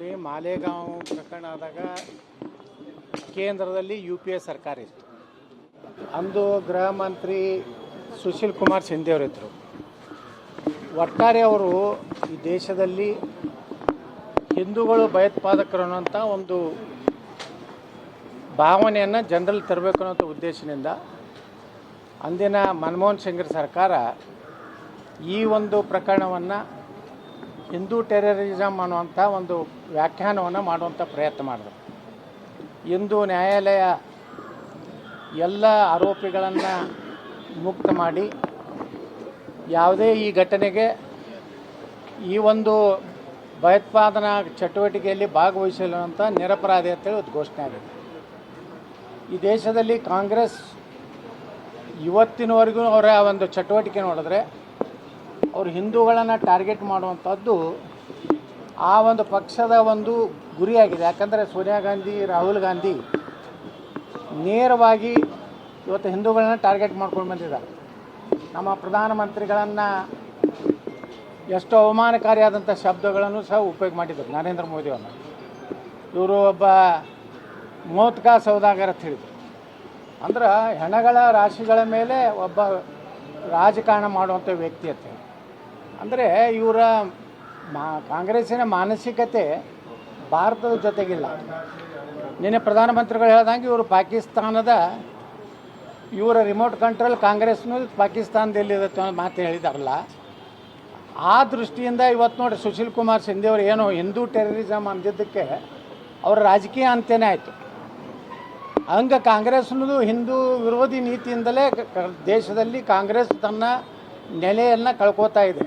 ನೋಡಿ, ಮಾಲೇಗಾಂವ್ ಪ್ರಕರಣ ಆದಾಗ ಕೇಂದ್ರದಲ್ಲಿ ಯು ಪಿ ಎ ಸರ್ಕಾರ ಇತ್ತು. ಅಂದು ಗೃಹ ಮಂತ್ರಿ ಸುಶೀಲ್ ಕುಮಾರ್ ಶಿಂದೆ ಅವರಿದ್ದರು ಒಟ್ಟಾರೆ ಅವರು ಈ ದೇಶದಲ್ಲಿ ಹಿಂದೂಗಳು ಭಯೋತ್ಪಾದಕರು ಅನ್ನೋಂಥ ಒಂದು ಭಾವನೆಯನ್ನು ಜನರಲ್ಲಿ ತರಬೇಕು ಅನ್ನೋಂಥ ಉದ್ದೇಶದಿಂದ ಅಂದಿನ ಮನಮೋಹನ್ ಸಿಂಗ್ರ ಸರ್ಕಾರ ಈ ಒಂದು ಪ್ರಕರಣವನ್ನು ಹಿಂದೂ ಟೆರರಿಸಮ್ ಅನ್ನುವಂಥ ಒಂದು ವ್ಯಾಖ್ಯಾನವನ್ನು ಮಾಡುವಂಥ ಪ್ರಯತ್ನ ಮಾಡಿದ್ರು. ಇಂದು ನ್ಯಾಯಾಲಯ ಎಲ್ಲ ಆರೋಪಿಗಳನ್ನು ಮುಕ್ತ ಮಾಡಿ ಯಾವುದೇ ಈ ಘಟನೆಗೆ ಈ ಒಂದು ಭಯೋತ್ಪಾದನಾ ಚಟುವಟಿಕೆಯಲ್ಲಿ ಭಾಗವಹಿಸಲು ಅಂತ ನಿರಪರಾಧಿ ಅಂತೇಳಿ ಒಂದು ಘೋಷಣೆ ಆಗಿದೆ. ಈ ದೇಶದಲ್ಲಿ ಕಾಂಗ್ರೆಸ್ ಇವತ್ತಿನವರೆಗೂ ಅವರ ಒಂದು ಚಟುವಟಿಕೆ ನೋಡಿದ್ರೆ ಅವರು ಹಿಂದೂಗಳನ್ನು ಟಾರ್ಗೆಟ್ ಮಾಡುವಂಥದ್ದು ಆ ಒಂದು ಪಕ್ಷದ ಒಂದು ಗುರಿಯಾಗಿದೆ. ಯಾಕಂದರೆ ಸೋನಿಯಾ ಗಾಂಧಿ, ರಾಹುಲ್ ಗಾಂಧಿ ನೇರವಾಗಿ ಇವತ್ತು ಹಿಂದೂಗಳನ್ನ ಟಾರ್ಗೆಟ್ ಮಾಡ್ಕೊಂಡು ಬಂದಿದ್ದಾರೆ. ನಮ್ಮ ಪ್ರಧಾನಮಂತ್ರಿಗಳನ್ನು ಎಷ್ಟು ಅವಮಾನಕಾರಿಯಾದಂಥ ಶಬ್ದಗಳನ್ನು ಸಹ ಉಪಯೋಗ ಮಾಡಿದರು ನರೇಂದ್ರ ಮೋದಿಯವರು ಇವರು ಒಬ್ಬ ಮೋತ್ಕಾ ಸೌದಾಗರ ಅಂತ ಹೇಳಿದರು. ಅಂದ್ರೆ ಹೆಣಗಳ ರಾಶಿಗಳ ಮೇಲೆ ಒಬ್ಬ ರಾಜಕಾರಣ ಮಾಡುವಂಥ ವ್ಯಕ್ತಿ ಅಂತ ಹೇಳಿ. ಅಂದರೆ ಇವರ ಮಾ ಕಾಂಗ್ರೆಸ್ಸಿನ ಮಾನಸಿಕತೆ ಭಾರತದ ಜೊತೆಗಿಲ್ಲ. ನಿನ್ನೆ ಪ್ರಧಾನಮಂತ್ರಿಗಳು ಹೇಳ್ದಂಗೆ ಇವರು ಪಾಕಿಸ್ತಾನದ ಇವರ ರಿಮೋಟ್ ಕಂಟ್ರೋಲ್ ಕಾಂಗ್ರೆಸ್ನು ಪಾಕಿಸ್ತಾನದಲ್ಲಿರುತ್ತೆ ಅನ್ನೋ ಮಾತು ಹೇಳಿದಾರಲ್ಲ. ಆ ದೃಷ್ಟಿಯಿಂದ ಇವತ್ತು ನೋಡಿ ಸುಶೀಲ್ ಕುಮಾರ್ ಸಿಂಧೆ ಅವರು ಏನೋ ಹಿಂದೂ ಟೆರರಿಸಮ್ ಅಂದಿದ್ದಕ್ಕೆ ಅವರ ರಾಜಕೀಯ ಅಂತ್ಯನೇ ಆಯಿತು. ಹಂಗೆ ಕಾಂಗ್ರೆಸ್ನದು ಹಿಂದೂ ವಿರೋಧಿ ನೀತಿಯಿಂದಲೇ ದೇಶದಲ್ಲಿ ಕಾಂಗ್ರೆಸ್ ತನ್ನ ನೆಲೆಯನ್ನು ಕಳ್ಕೋತಾ ಇದೆ.